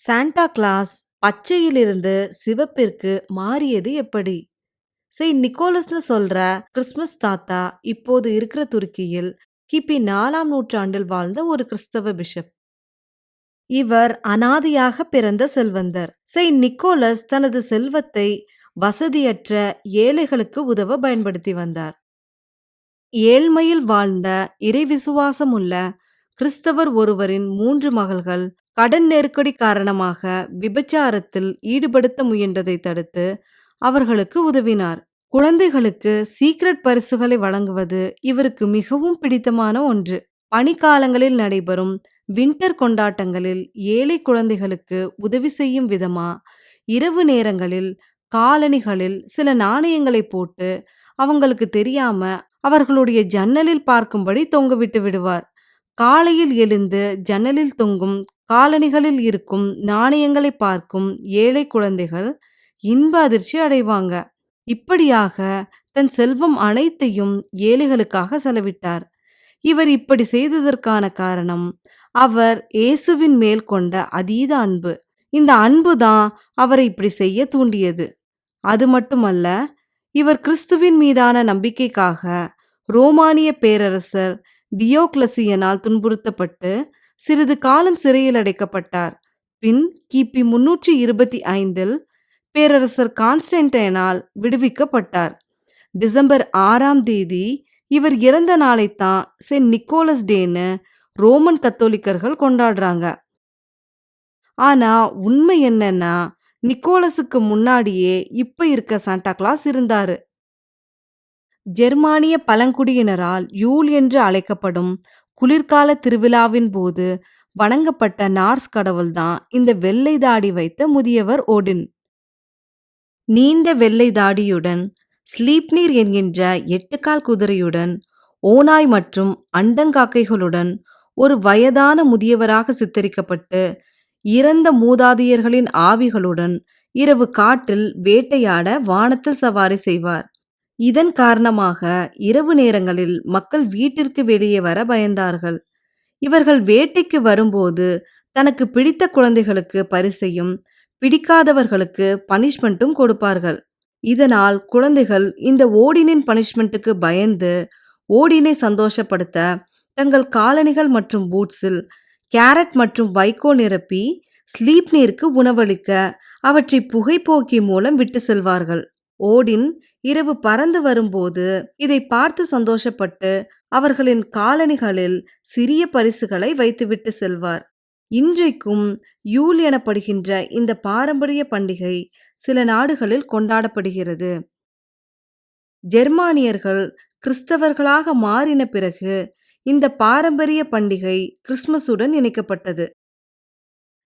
Santa Claus பச்சையிலிருந்து சிவப்பிற்கு மாறியது எப்படி? Saint நிக்கோலஸ்னு சொல்ற கிறிஸ்மஸ் தாத்தா இப்போது இருக்கிற துருக்கியில் கிபி நாலாம் நூற்றாண்டில் வாழ்ந்த ஒரு கிறிஸ்தவ பிஷப். இவர் அனாதையாக பிறந்த செல்வந்தர். செயின்ட் நிக்கோலஸ் தனது செல்வத்தை வசதியற்ற ஏழைகளுக்கு உதவ பயன்படுத்தி வந்தார். ஏழ்மையில் வாழ்ந்த இறைவிசுவாசமுள்ள கிறிஸ்தவர் ஒருவரின் மூன்று மகள்கள் கடன் நெருக்கடி காரணமாக விபச்சாரத்தில் ஈடுபடுத்த முயன்றதை தடுத்து அவர்களுக்கு உதவினார். குழந்தைகளுக்கு சீக்ரெட் பரிசுகளை வழங்குவது இவருக்கு மிகவும் பிடித்தமான ஒன்று. பனிக்காலங்களில் நடைபெறும் வின்டர் கொண்டாட்டங்களில் ஏழை குழந்தைகளுக்கு உதவி செய்யும் விதமா இரவு நேரங்களில் காலணிகளில் சில நாணயங்களை போட்டு அவங்களுக்கு தெரியாம அவர்களுடைய ஜன்னலில் பார்க்கும்படி தொங்கவிட்டு விடுவார். காலையில் எழுந்து ஜன்னலில் தொங்கும் காலணிகளில் இருக்கும் நாணயங்களை பார்க்கும் ஏழை குழந்தைகள் இன்ப அதிர்ச்சி அடைவாங்க. இப்படியாக தன் செல்வம் அனைத்தையும் ஏழைகளுக்காக செலவிட்டார். இவர் இப்படி செய்ததற்கான காரணம் அவர் இயேசுவின் மேல் கொண்ட அதீத அன்பு. இந்த அன்பு தான் அவரை இப்படி செய்ய தூண்டியது. அது மட்டுமல்ல இவர் கிறிஸ்துவின் மீதான நம்பிக்கைக்காக ரோமானிய பேரரசர் டியோக்லசியனால் துன்புறுத்தப்பட்டு சிறிது காலம் சிறையில் அடைக்கப்பட்டார். பின் கிபி முன்னூற்றி இருபத்தி ஐந்தில் பேரரசர் கான்ஸ்டன்டைனால் விடுவிக்கப்பட்டார். டிசம்பர் ஆறாம் தேதி இவர் இறந்த நாளைத்தான் சென்ட் நிக்கோலஸ் டேன்னு ரோமன் கத்தோலிக்கர்கள் கொண்டாடுறாங்க. ஆனா உண்மை என்னன்னா நிக்கோலஸுக்கு முன்னாடியே இப்ப இருக்க சாண்டா கிளாஸ் இருந்தாரு. ஜெர்மானிய பழங்குடியினரால் யூல் என்று அழைக்கப்படும் குளிர்கால திருவிழாவின் போது வணங்கப்பட்ட நார்ஸ் கடவுள்தான் இந்த வெள்ளை தாடி வைத்த முதியவர் ஓடின். நீண்ட வெள்ளை தாடியுடன் ஸ்லீப்னீர் என்கின்ற எட்டுக்கால் குதிரையுடன் ஓநாய் மற்றும் அண்டங்காக்கைகளுடன் ஒரு வயதான முதியவராக சித்தரிக்கப்பட்டு இறந்த மூதாதையர்களின் ஆவிகளுடன் இரவு காட்டில் வேட்டையாட வானத்தில் சவாரி செய்வார். இதன் காரணமாக இரவு நேரங்களில் மக்கள் வீட்டிற்கு வெளியே வர பயந்தார்கள். இவர்கள் வேட்டைக்கு வரும்போது தனக்கு பிடித்த குழந்தைகளுக்கு பரிசையும் பிடிக்காதவர்களுக்கு பனிஷ்மெண்ட்டும் கொடுப்பார்கள். இதனால் குழந்தைகள் இந்த ஓடினின் பனிஷ்மெண்ட்டுக்கு பயந்து ஓடினை சந்தோஷப்படுத்த தங்கள் காலணிகள் மற்றும் பூட்ஸில் கேரட் மற்றும் வைக்கோ நிரப்பி ஸ்லீப் நீருக்கு உணவளிக்க அவற்றை புகைப்போக்கி மூலம் விட்டு செல்வார்கள். ஓடின் இரவு பறந்து வரும்போது இதை பார்த்து சந்தோஷப்பட்டு அவர்களின் காலணிகளில் சிறிய பரிசுகளை வைத்துவிட்டு செல்வார். இன்றைக்கும் யூல் எனப்படுகின்ற இந்த பாரம்பரிய பண்டிகை சில நாடுகளில் கொண்டாடப்படுகிறது. ஜெர்மானியர்கள் கிறிஸ்தவர்களாக மாறின பிறகு இந்த பாரம்பரிய பண்டிகை கிறிஸ்துமஸுடன் இணைக்கப்பட்டது.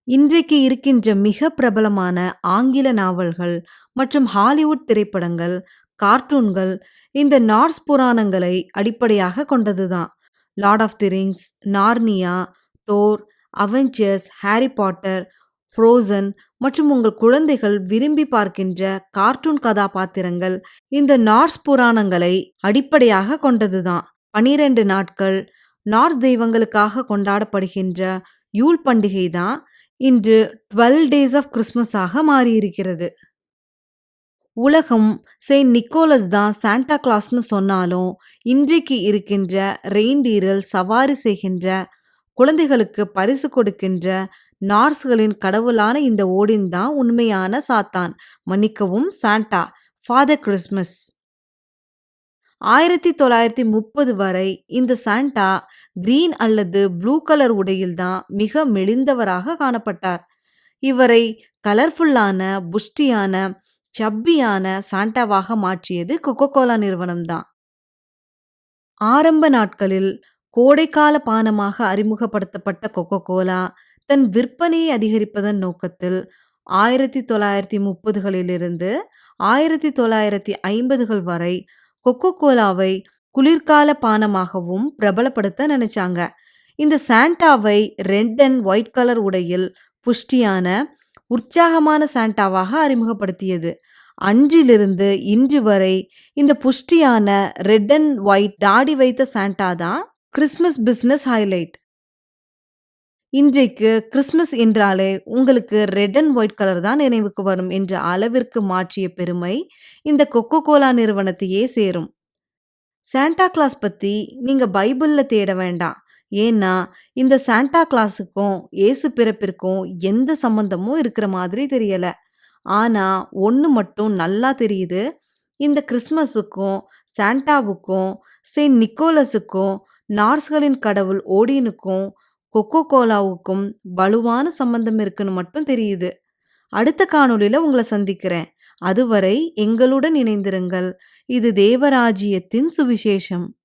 இன்றைக்கு இருக்கின்ற மிக பிரபலமான ஆங்கில நாவல்கள் மற்றும் ஹாலிவுட் திரைப்படங்கள், கார்ட்டூன்கள் இந்த நார்ஸ் புராணங்களை அடிப்படையாக கொண்டதுதான். Lord of the rings, Narnia, Thor, Avengers, Harry Potter, Frozen மற்றும் உங்கள் குழந்தைகள் விரும்பி பார்க்கின்ற கார்ட்டூன் கதாபாத்திரங்கள் இந்த நார்ஸ் புராணங்களை அடிப்படையாக கொண்டதுதான். பனிரெண்டு நாட்கள் நார்ஸ் தெய்வங்களுக்காக கொண்டாடப்படுகின்ற யூல் பண்டிகை தான் இன்று டுவெல் டேஸ் ஆஃப் கிறிஸ்மஸாக மாறியிருக்கிறது. உலகம் செயின்ட் நிக்கோலஸ் தான் சாண்டா கிளாஸ்னு சொன்னாலும் இன்றைக்கு இருக்கின்ற ரெயின்டீரல் சவாரி செய்கின்ற குழந்தைகளுக்கு பரிசு கொடுக்கின்ற நார்ஸ்களின் கடவுளான இந்த ஓடின் தான் உண்மையான சாத்தான் மன்னிக்கவும் சாண்டா ஃபாதர் கிறிஸ்மஸ் ஆயிரத்தி தொள்ளாயிரத்தி முப்பது வரை இந்த சாண்டா கிரீன் அல்லது ப்ளூ கலர் உடையில்தான் மிக மெலிந்தவராக காணப்பட்டார். இவரை கலர்ஃபுல்லான, புஷ்டியான, சப்பியான சாண்டாவாக மாற்றியது கொக்கோ கோலா நிறுவனம்தான். ஆரம்ப நாட்களில் கோடைக்கால பானமாக அறிமுகப்படுத்தப்பட்ட கொக்கோ கோலா தன் விற்பனையை அதிகரிப்பதன் நோக்கத்தில் ஆயிரத்தி தொள்ளாயிரத்தி முப்பதுகளிலிருந்து ஆயிரத்தி தொள்ளாயிரத்தி ஐம்பதுகள் வரை கொக்கோ கோலாவை குளிர்கால பானமாகவும் பிரபலப்படுத்த நினைச்சாங்க. இந்த சாண்டாவை ரெட் அண்ட் ஒயிட் கலர் உடையில் புஷ்டியான, உற்சாகமான சாண்டாவாக அறிமுகப்படுத்தியது. அன்றிலிருந்து இன்று வரை இந்த புஷ்டியான ரெட் அண்ட் ஒயிட் தாடி வைத்த சாண்டா தான் கிறிஸ்மஸ் பிஸ்னஸ் ஹைலைட். இன்றைக்கு கிறிஸ்மஸ் என்றாலே உங்களுக்கு ரெட் அண்ட் ஒயிட் கலர் தான் நினைவுக்கு வரும் என்ற அளவிற்கு மாற்றிய பெருமை இந்த கொக்கோ கோலா நிறுவனத்தையே சேரும். சாண்டா கிளாஸ் பத்தி நீங்க பைபிள்ல தேட வேண்டாம். ஏன்னா இந்த சாண்டா கிளாஸுக்கும் இயேசு பிறப்பிற்கும் எந்த சம்பந்தமும் இருக்கிற மாதிரி தெரியல. ஆனா ஒன்று மட்டும் நல்லா தெரியுது. இந்த கிறிஸ்மஸுக்கும் சாண்டாவுக்கும் செயின்ட் நிக்கோலஸுக்கும் நார்ஸ்களின் கடவுள் ஓடினுக்கும் கொக்கோ கோலாவுக்கும் வலுவான சம்பந்தம் இருக்குன்னு மட்டும் தெரியுது. அடுத்த காணொளியில் உங்களை சந்திக்கிறேன். அதுவரை எங்களுடன் இணைந்திருங்கள். இது தேவராஜ்யத்தின் சுவிசேஷம்.